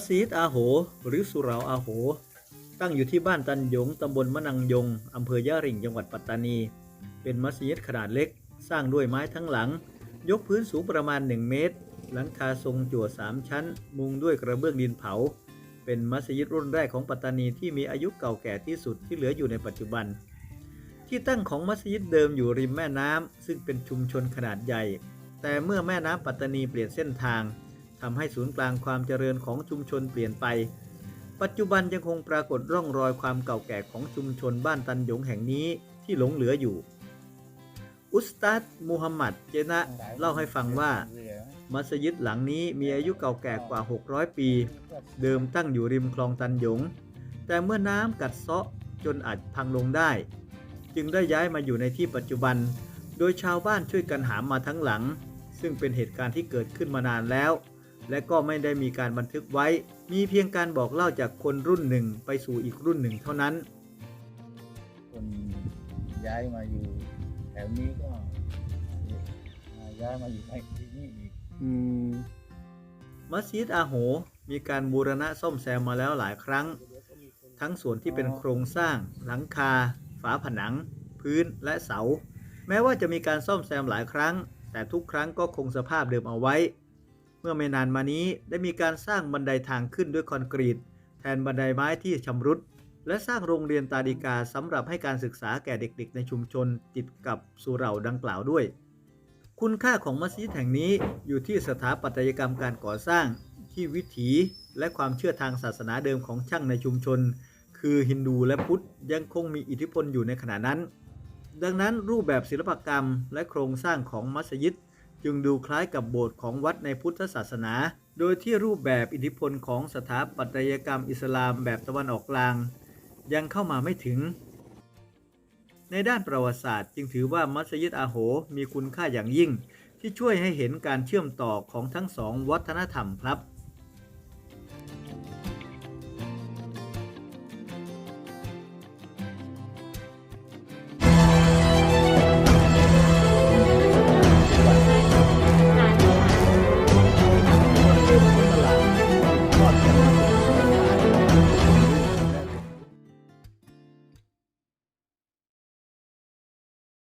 มัสยิดอาโห หรือสุเหราอาโห ตั้งอยู่ที่บ้านตันยงตำบลมะนังยงอำเภอยะริ่งจังหวัดปัตตานี เป็นมัสยิดขนาดเล็ก สร้างด้วยไม้ทั้งหลัง ยกพื้นสูงประมาณ 1 เมตร หลังคาทรงจั่วสามชั้น มุงด้วยกระเบื้องดินเผา เป็นมัสยิดรุ่นแรกของปัตตานีที่มีอายุเก่าแก่ที่สุดที่เหลืออยู่ในปัจจุบัน ที่ตั้งของมัสยิดเดิมอยู่ริมแม่น้ำซึ่งเป็นชุมชนขนาดใหญ่ แต่เมื่อแม่น้ำปัตตานีเปลี่ยนเส้นทาง ทำให้ศูนย์กลางความเจริญของชุมชนเปลี่ยนไป ปัจจุบันยังคงปรากฏร่องรอยความเก่าแก่ของชุมชนบ้านตันหยงแห่งนี้ที่หลงเหลืออยู่ อุสตัดมูฮัมหมัดเจนะเล่าให้ฟังว่า มัสยิดหลังนี้มีอายุเก่าแก่กว่า 600 ปี เดิมตั้งอยู่ริมคลองตันหยง แต่เมื่อน้ำกัดเซาะจนอาจพังลงได้ จึงได้ย้ายมาอยู่ในที่ปัจจุบัน โดยชาวบ้านช่วยกันหามมาทั้งหลัง ซึ่งเป็นเหตุการณ์ที่เกิดขึ้นมานานแล้ว และก็ไม่ได้มีการบันทึกไว้ มีเพียงการบอกเล่าจากคนรุ่นหนึ่งไปสู่อีกรุ่นหนึ่งเท่านั้น คนย้ายมาอยู่แถวนี้ก็ย้ายมาอยู่ในที่นี่อีกอืมมัสยิดอาโห มีการบูรณะซ่อมแซมมาแล้วหลายครั้ง ทั้งส่วนที่เป็นโครงสร้าง หลังคา ฝาผนัง พื้นและเสา แม้ว่าจะมีการซ่อมแซมหลายครั้ง แต่ทุกครั้งก็คงสภาพเดิมเอาไว้ เมื่อไม่นานมานี้ได้มีการสร้างบันไดทางขึ้นด้วยคอนกรีต แทนบันไดไม้ที่ชำรุด และสร้างโรงเรียนตาดิกาสำหรับให้การศึกษาแก่เด็กๆ ในชุมชนติดกับสุเหร่าดังกล่าวด้วย คุณค่าของมัสยิดแห่งนี้อยู่ที่สถาปัตยกรรมการก่อสร้าง ที่วิถีและความเชื่อทางศาสนาเดิมของช่างในชุมชน คือฮินดูและพุทธยังคงมีอิทธิพลอยู่ในขณะนั้น ดังนั้นรูปแบบศิลปกรรมและโครงสร้างของมัสยิด จึงดูคล้ายกับโบสถ์ของวัดในพุทธศาสนา โดยที่รูปแบบอิทธิพลของสถาปัตยกรรมอิสลามแบบตะวันออกกลาง ยังเข้ามาไม่ถึง ในด้านประวัติศาสตร์ จึงถือว่ามัสยิดอาโหมีคุณค่าอย่างยิ่ง ที่ช่วยให้เห็นการเชื่อมต่อของทั้งสองวัฒนธรรมครับ